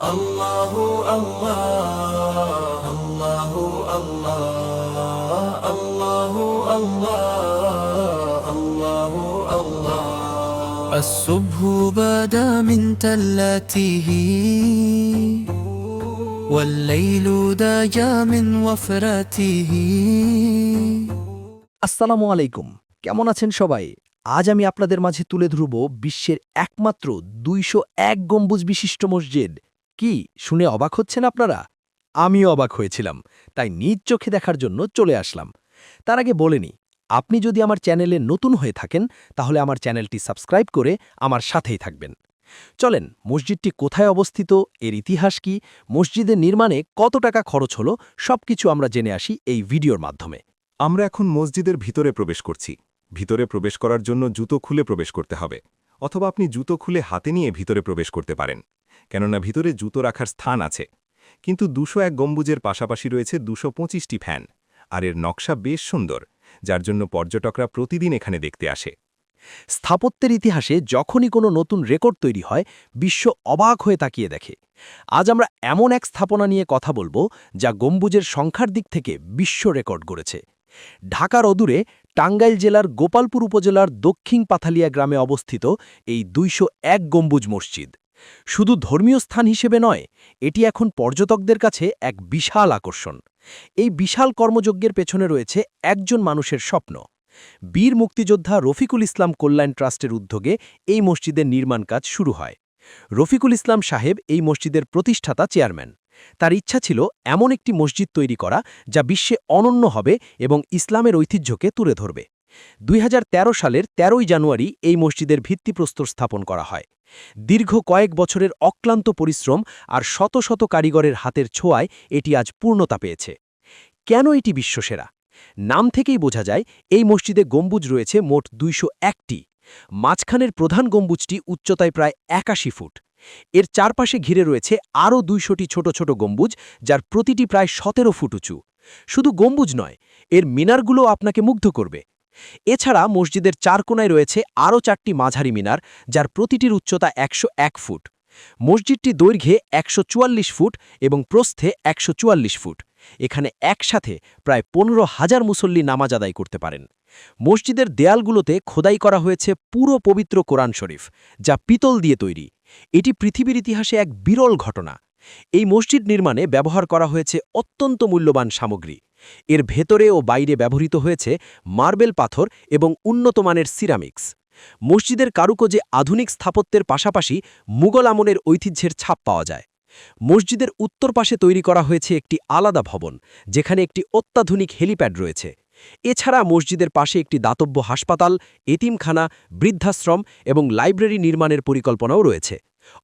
الله الله الله الله الله الله الله الله الصبح بدا من تلاته والليل دجى من وفرته আসসালামু আলাইকুম কেমন আছেন সবাই আজ আমি আপনাদের মাঝে তুলে ধরব বিশ্বের একমাত্র দুইশো এক গম্বুজ বিশিষ্ট মসজিদ কি, শুনে অবাক হচ্ছেন আপনারা? আমিও অবাক হয়েছিলাম, তাই নিজ চোখে দেখার জন্য চলে আসলাম। তার আগে বলেনি আপনি যদি আমার চ্যানেলে নতুন হয়ে থাকেন, তাহলে আমার চ্যানেলটি সাবস্ক্রাইব করে আমার সাথেই থাকবেন। চলেন, মসজিদটি কোথায় অবস্থিত, এর ইতিহাস কি, মসজিদের নির্মাণে কত টাকা খরচ হলো, সবকিছু আমরা জেনে আসি এই ভিডিওর মাধ্যমে। আমরা এখন মসজিদের ভিতরে প্রবেশ করছি। ভিতরে প্রবেশ করার জন্য জুতো খুলে প্রবেশ করতে হবে, অথবা আপনি জুতো খুলে হাতে নিয়ে ভিতরে প্রবেশ করতে পারেন। কেননা ভিতরে জুতো রাখার স্থান আছে। কিন্তু দুশো এক গম্বুজের পাশাপাশি রয়েছে দুশো পঁচিশটি ফ্যান। আর এর নকশা বেশ সুন্দর, যার জন্য পর্যটকরা প্রতিদিন এখানে দেখতে আসে। স্থাপত্যের ইতিহাসে যখনই কোনো নতুন রেকর্ড তৈরি হয়, বিশ্ব অবাক হয়ে তাকিয়ে দেখে। আজ আমরা এমন এক স্থাপনা নিয়ে কথা বলব, যা গম্বুজের সংখ্যার দিক থেকে বিশ্ব রেকর্ড গড়েছে। ঢাকার অদূরে টাঙ্গাইল জেলার গোপালপুর উপজেলার দক্ষিণ পাথালিয়া গ্রামে অবস্থিত এই দুইশো এক গম্বুজ মসজিদ। শুধু ধর্মীয় স্থান হিসেবে নয়, এটি এখন পর্যটকদের কাছে এক বিশাল আকর্ষণ। এই বিশাল কর্মযজ্ঞের পেছনে রয়েছে একজন মানুষের স্বপ্ন। বীর মুক্তিযোদ্ধা রফিকুল ইসলাম কল্যাণ ট্রাস্টের উদ্যোগে এই মসজিদের নির্মাণ কাজ শুরু হয়। রফিকুল ইসলাম সাহেব এই মসজিদের প্রতিষ্ঠাতা চেয়ারম্যান। তার ইচ্ছা ছিল এমন একটি মসজিদ তৈরি করা যা বিশ্বে অনন্য হবে এবং ইসলামের ঐতিহ্যকে তুলে ধরবে। দুই হাজার তেরো সালের ১৩ই জানুয়ারি এই মসজিদের ভিত্তিপ্রস্তর স্থাপন করা হয়। দীর্ঘ কয়েক বছরের অক্লান্ত পরিশ্রম আর শত শত কারিগরের হাতের ছোঁয়ায় এটি আজ পূর্ণতা পেয়েছে। কেন এটি বিশ্বসেরা? নাম থেকেই বোঝা যায়, এই মসজিদে গম্বুজ রয়েছে মোট দুইশো একটি। মাঝখানের প্রধান গম্বুজটি উচ্চতায় প্রায় একাশি ফুট। এর চারপাশে ঘিরে রয়েছে আরও দুইশোটি ছোট ছোট গম্বুজ, যার প্রতিটি প্রায় সতেরো ফুট উঁচু। শুধু গম্বুজ নয়, এর মিনারগুলো আপনাকে মুগ্ধ করবে। এছাড়া মসজিদের চার কোনায় রয়েছে আরও চারটি মাঝারি মিনার, যার প্রতিটির উচ্চতা একশো এক ফুট। মসজিদটি দৈর্ঘ্যে একশো চুয়াল্লিশ ফুট এবং প্রস্থে একশো চুয়াল্লিশ ফুট। এখানে একসাথে প্রায় পনেরো হাজার মুসল্লি নামাজ আদায় করতে পারেন। মসজিদের দেয়ালগুলোতে খোদাই করা হয়েছে পুরো পবিত্র কোরআন শরীফ, যা পিতল দিয়ে তৈরি। এটি পৃথিবীর ইতিহাসে এক বিরল ঘটনা। এই মসজিদ নির্মাণে ব্যবহার করা হয়েছে অত্যন্ত মূল্যবান সামগ্রী। এর ভেতরে ও বাইরে ব্যবহৃত হয়েছে মার্বেল পাথর এবং উন্নতমানের সিরামিক্স। মসজিদের কারুকোজে আধুনিক স্থাপত্যের পাশাপাশি মুঘল আমলের ঐতিহ্যের ছাপ পাওয়া যায়। মসজিদের উত্তর পাশে তৈরি করা হয়েছে একটি আলাদা ভবন, যেখানে একটি অত্যাধুনিক হেলিপ্যাড রয়েছে। এছাড়া মসজিদের পাশে একটি দাতব্য হাসপাতাল, এতিমখানা, বৃদ্ধাশ্রম এবং লাইব্রেরি নির্মাণের পরিকল্পনাও রয়েছে।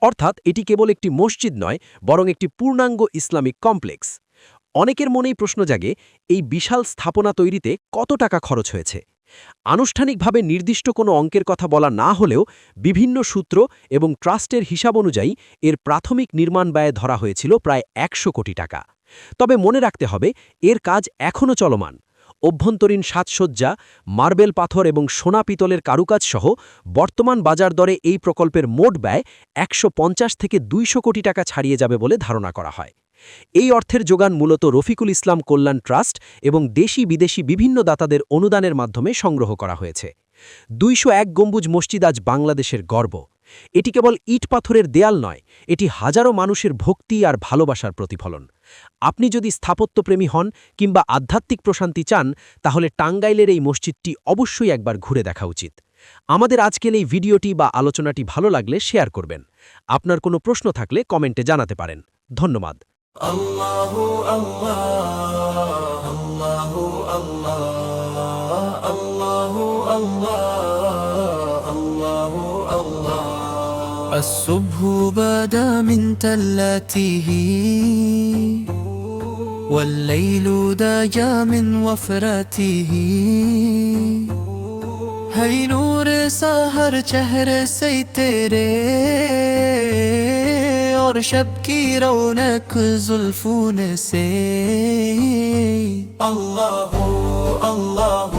অর্থাৎ এটি কেবল একটি মসজিদ নয়, বরং একটি পূর্ণাঙ্গ ইসলামিক কমপ্লেক্স। অনেকের মনেই প্রশ্ন জাগে, এই বিশাল স্থাপনা তৈরিতে কত টাকা খরচ হয়েছে? আনুষ্ঠানিকভাবে নির্দিষ্ট কোনো অঙ্কের কথা বলা না হলেও বিভিন্ন সূত্র এবং ট্রাস্টের হিসাব অনুযায়ী এর প্রাথমিক নির্মাণ ব্যয় ধরা হয়েছিল প্রায় একশো কোটি টাকা। তবে মনে রাখতে হবে, এর কাজ এখনও চলমান। অভ্যন্তরীণ সাজসজ্জা, মার্বেল পাথর এবং সোনা পিতলের কারুকাজ সহ বর্তমান বাজার দরে এই প্রকল্পের মোট ব্যয় একশো পঞ্চাশ থেকে দুইশো কোটি টাকা ছাড়িয়ে যাবে বলে ধারণা করা হয়। এই অর্থের যোগান মূলত রফিকুল ইসলাম কল্যাণ ট্রাস্ট এবং দেশি বিদেশি বিভিন্ন দাতাদের অনুদানের মাধ্যমে সংগ্রহ করা হয়েছে। দুইশো এক গম্বুজ মসজিদ আজ বাংলাদেশের গর্ব। এটি কেবল ইট পাথরের দেয়াল নয়, এটি হাজারো মানুষের ভক্তি আর ভালোবাসার প্রতিফলন। আপনি যদি স্থাপত্যপ্রেমী হন কিংবা আধ্যাত্মিক প্রশান্তি চান, তাহলে টাঙ্গাইলের এই মসজিদটি অবশ্যই একবার ঘুরে দেখা উচিত। আমাদের আজকের এই ভিডিওটি বা আলোচনাটি ভালো লাগলে শেয়ার করবেন। আপনার কোনো প্রশ্ন থাকলে কমেন্টে জানাতে পারেন। ধন্যবাদ। الله الله الله الله الله الله الله الله الصبح بدا من تلاته والليل دجى من وفرته है नूर सहर चेहरे से तेरे شبکی رونق زلفون سے الله الله.